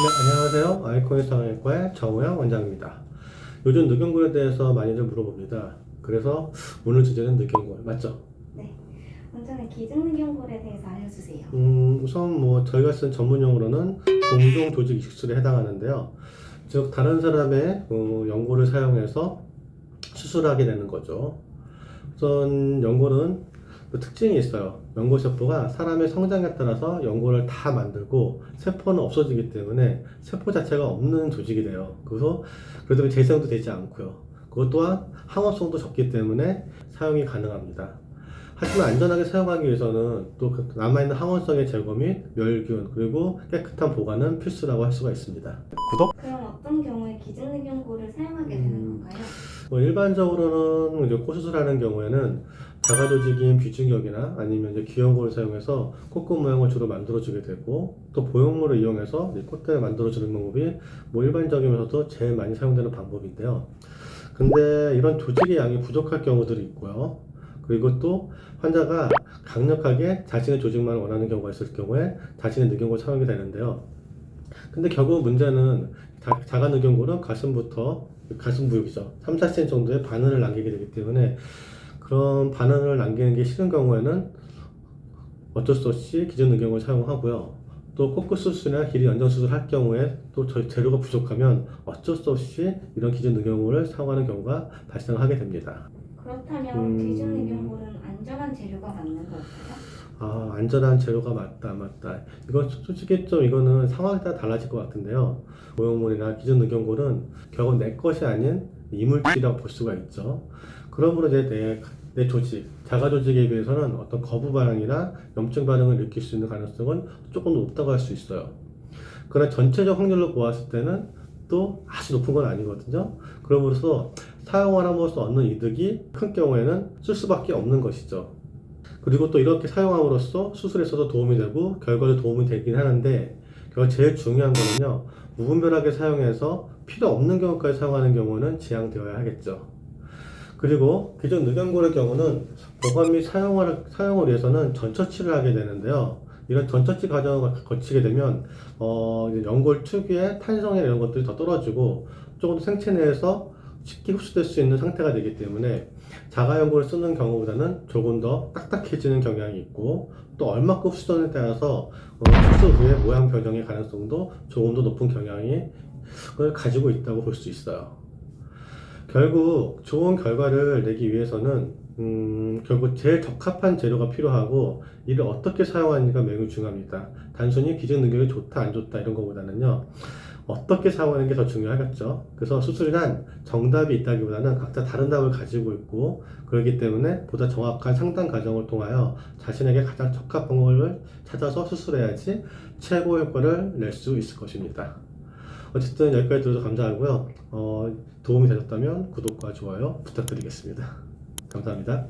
네, 안녕하세요. 아이코인 성형외과의 정우영 원장입니다. 요즘 늑연골에 대해서 많이들 물어봅니다. 그래서 오늘 주제는 늑연골, 맞죠? 네. 원장님 기증능경골에 대해서 알려주세요. 음, 우선 뭐 저희가 쓴 전문 용어로는 공동 조직 이식술에 해당하는데요. 즉 다른 사람의 어, 연골을 사용해서 수술하게 되는 거죠. 우선 연골은 그 특징이 있어요. 연골 세포가 사람의 성장에 따라서 연골을 다 만들고 세포는 없어지기 때문에 세포 자체가 없는 조직이 돼요. 그래서 그래도 재생도 되지 않고요. 그것 또한 항원성도 적기 때문에 사용이 가능합니다. 하지만 안전하게 사용하기 위해서는 또그 남아있는 항원성의 제거 및 멸균 그리고 깨끗한 보관은 필수라고 할 수가 있습니다. 구독? 그럼 어떤 경우에 기증능경골을 사용하게 되는 음. 건가요? 뭐 일반적으로는 이제 코수술하는 경우에는 자가 조직인 비중격이나 아니면 이제 기형골을 사용해서 콧구 모양을 주로 만들어주게 되고 또 보형물을 이용해서 이 콧대를 만들어주는 방법이 뭐 일반적이면서도 제일 많이 사용되는 방법인데요. 근데 이런 조직의 양이 부족할 경우들이 있고요. 그리고 또 환자가 강력하게 자신의 조직만 원하는 경우가 있을 경우에 자신의 늑연골 사용이 되는데요. 근데 결국 문제는 자, 자가 늑연골은 가슴부터 가슴 부육이죠. 3, 4cm 정도의 반응을 남기게 되기 때문에 그런 반응을 남기는 게 싫은 경우에는 어쩔 수 없이 기존 늑연골을 사용하고요. 또 코끝 수술이나 길이 연장 수술 할 경우에 또 저희 재료가 부족하면 어쩔 수 없이 이런 기존 늑연골을 사용하는 경우가 발생하게 됩니다. 그렇다면 음. 기증능경골은 안전한 재료가 맞는 걸까요? 아, 안전한 재료가 맞다, 맞다. 이건 솔직히 좀 이거는 상황에 따라 달라질 것 같은데요. 모형물이나 기존 늑연골은 결국 내 것이 아닌 이물질이라고 볼 수가 있죠. 그러므로 이제 내, 내 조직, 자가 조직에 비해서는 어떤 거부 반응이나 염증 반응을 느낄 수 있는 가능성은 조금 높다고 할 수 있어요. 그러나 전체적 확률로 보았을 때는 또 아주 높은 건 아니거든요. 그러므로써 사용을 함으로써 얻는 이득이 큰 경우에는 쓸 수밖에 없는 것이죠. 그리고 또 이렇게 사용함으로써 수술에서도 도움이 되고 결과도 도움이 되긴 하는데 결국 제일 중요한 거는요 무분별하게 사용해서 필요 없는 경우까지 사용하는 경우는 지양되어야 하겠죠 그리고 기존 늑연골의 경우는 보관 및 사용을, 사용을 위해서는 전처치를 하게 되는데요 이런 전처치 과정을 거치게 되면 어, 연골 특유의 탄성이나 이런 것들이 더 떨어지고 조금 더 생체 내에서 쉽게 흡수될 수 있는 상태가 되기 때문에 자가연골을 쓰는 경우보다는 조금 더 딱딱해지는 경향이 있고 또 얼마큼 흡수전에 따라서 어, 수술 후에 모양 변형의 가능성도 조금 더 높은 경향이 을 가지고 있다고 볼 수 있어요. 결국 좋은 결과를 내기 위해서는 음, 결국 제일 적합한 재료가 필요하고 이를 어떻게 사용하는지가 매우 중요합니다. 단순히 기존 능력이 좋다 안 좋다 이런 것보다는요. 어떻게 사용하는 게 더 중요하겠죠. 그래서 수술이란 정답이 있다기보다는 각자 다른 답을 가지고 있고 그렇기 때문에 보다 정확한 상담 과정을 통하여 자신에게 가장 적합한 방법을 찾아서 수술해야지 최고 효과를 낼 수 있을 것입니다. 어쨌든 여기까지 들어서 감사하고요. 어, 도움이 되셨다면 구독과 좋아요 부탁드리겠습니다. 감사합니다.